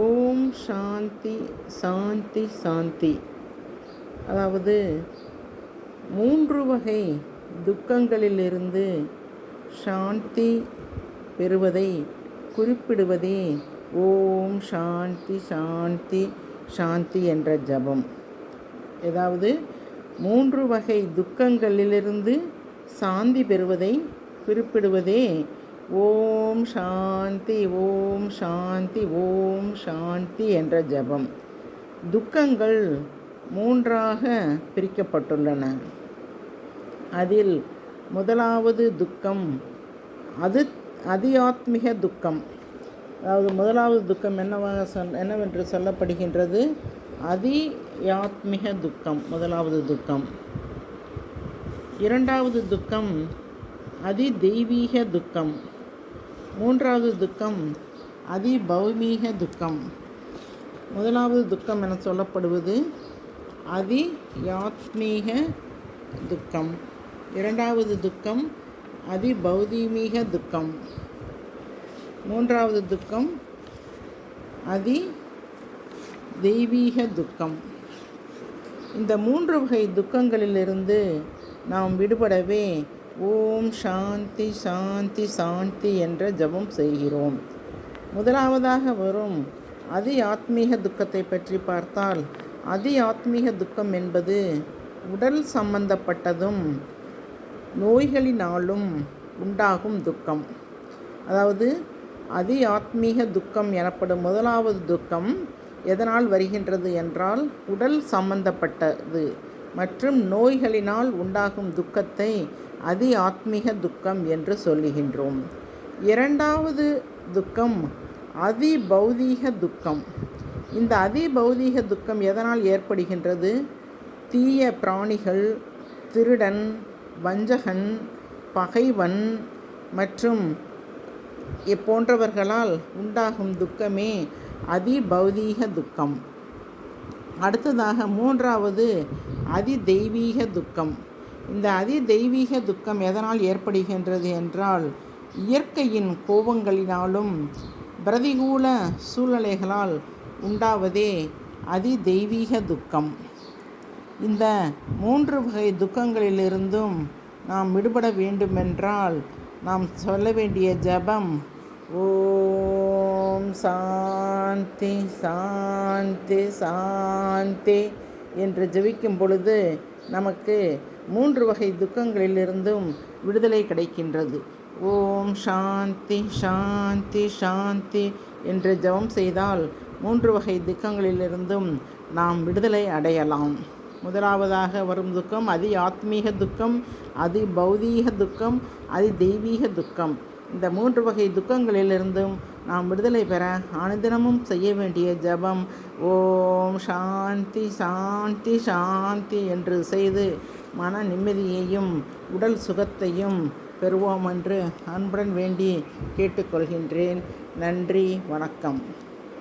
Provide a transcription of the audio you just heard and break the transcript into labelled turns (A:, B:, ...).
A: ஓம் சாந்தி சாந்தி சாந்தி. அதாவது மூன்று வகை துக்கங்களிலிருந்து சாந்தி பெறுவதை குறிப்பிடுவதே ஓம் சாந்தி சாந்தி சாந்தி என்ற ஜபம். ஏதாவது மூன்று வகை துக்கங்களிலிருந்து சாந்தி பெறுவதை குறிப்பிடுவதே ஓம் சாந்தி ஓம் சாந்தி ஓம் சாந்தி என்ற ஜபம். துக்கங்கள் மூன்றாக பிரிக்கப்பட்டுள்ளன. அதில் முதலாவது துக்கம் அது அதியாத்மிக துக்கம். அதாவது முதலாவது துக்கம் என்னவாக சொல் என்னவென்று சொல்லப்படுகின்றது? அதியாத்மிக துக்கம் முதலாவது துக்கம். இரண்டாவது துக்கம் அதி தெய்வீக துக்கம். மூன்றாவது துக்கம் அதிபௌமீக துக்கம். முதலாவது துக்கம் என சொல்லப்படுவது அதி யாத்மீக துக்கம். இரண்டாவது துக்கம் அதிபௌதீமீக துக்கம். மூன்றாவது துக்கம் அதி தெய்வீக துக்கம். இந்த மூன்று வகை துக்கங்களிலிருந்து நாம் விடுபடவே ஓம் சாந்தி சாந்தி சாந்தி என்ற ஜபம் செய்கிறோம். முதலாவதாக வரும் அதி ஆத்மீக துக்கத்தை பற்றி பார்த்தால் அதி ஆத்மீக துக்கம் என்பது உடல் சம்பந்தப்பட்டதும் நோய்களினாலும் உண்டாகும் துக்கம். அதாவது அதி ஆத்மீக துக்கம் எனப்படும் முதலாவது துக்கம் எதனால் வருகின்றது என்றால் உடல் சம்பந்தப்பட்டது. மற்றும் நோய்களினால் உண்டாகும் துக்கத்தை அதி ஆத்மீக துக்கம் என்று சொல்லுகின்றோம். இரண்டாவது துக்கம் அதி பௌதீக துக்கம். இந்த அதி பௌதீக துக்கம் எதனால் ஏற்படுகின்றது? தீய பிராணிகள் திருடன் வஞ்சகன் பகைவன் மற்றும் போன்றவர்களால் உண்டாகும் துக்கமே அதி பௌதீக துக்கம். அடுத்ததாக மூன்றாவது அதி தெய்வீக துக்கம். இந்த அதி தெய்வீக துக்கம் எதனால் ஏற்படுகின்றது என்றால் இயற்கையின் கோபங்களினாலும் பிரதிகூல சூழ்நிலைகளால் உண்டாவதே அதி தெய்வீக துக்கம். இந்த மூன்று வகை துக்கங்களிலிருந்தும் நாம் விடுபட வேண்டுமென்றால் நாம் சொல்ல வேண்டிய ஜபம் ஓ ஓம் சாந்தி சாந்தி சாந்தி என்று ஜெபிக்கும் பொழுது நமக்கு மூன்று வகை துக்கங்களிலிருந்தும் விடுதலை கிடைக்கின்றது. ஓம் சாந்தி சாந்தி சாந்தி என்று ஜபம் செய்தால் மூன்று வகை துக்கங்களிலிருந்தும் நாம் விடுதலை அடையலாம். முதலாவதாக வரும் துக்கம் அதி ஆத்மீக துக்கம் அதி பௌதீக துக்கம் அதி தெய்வீக துக்கம். இந்த மூன்று வகை துக்கங்களிலிருந்தும் நாம் விடுதலை பெற அனுதினமும் செய்ய வேண்டிய ஜபம். ஓம் சாந்தி சாந்தி சாந்தி என்று செய்து மன நிம்மதியையும் உடல் சுகத்தையும் பெறுவோம் என்று அன்புடன் வேண்டி கேட்டுக்கொள்கின்றேன். நன்றி வணக்கம்.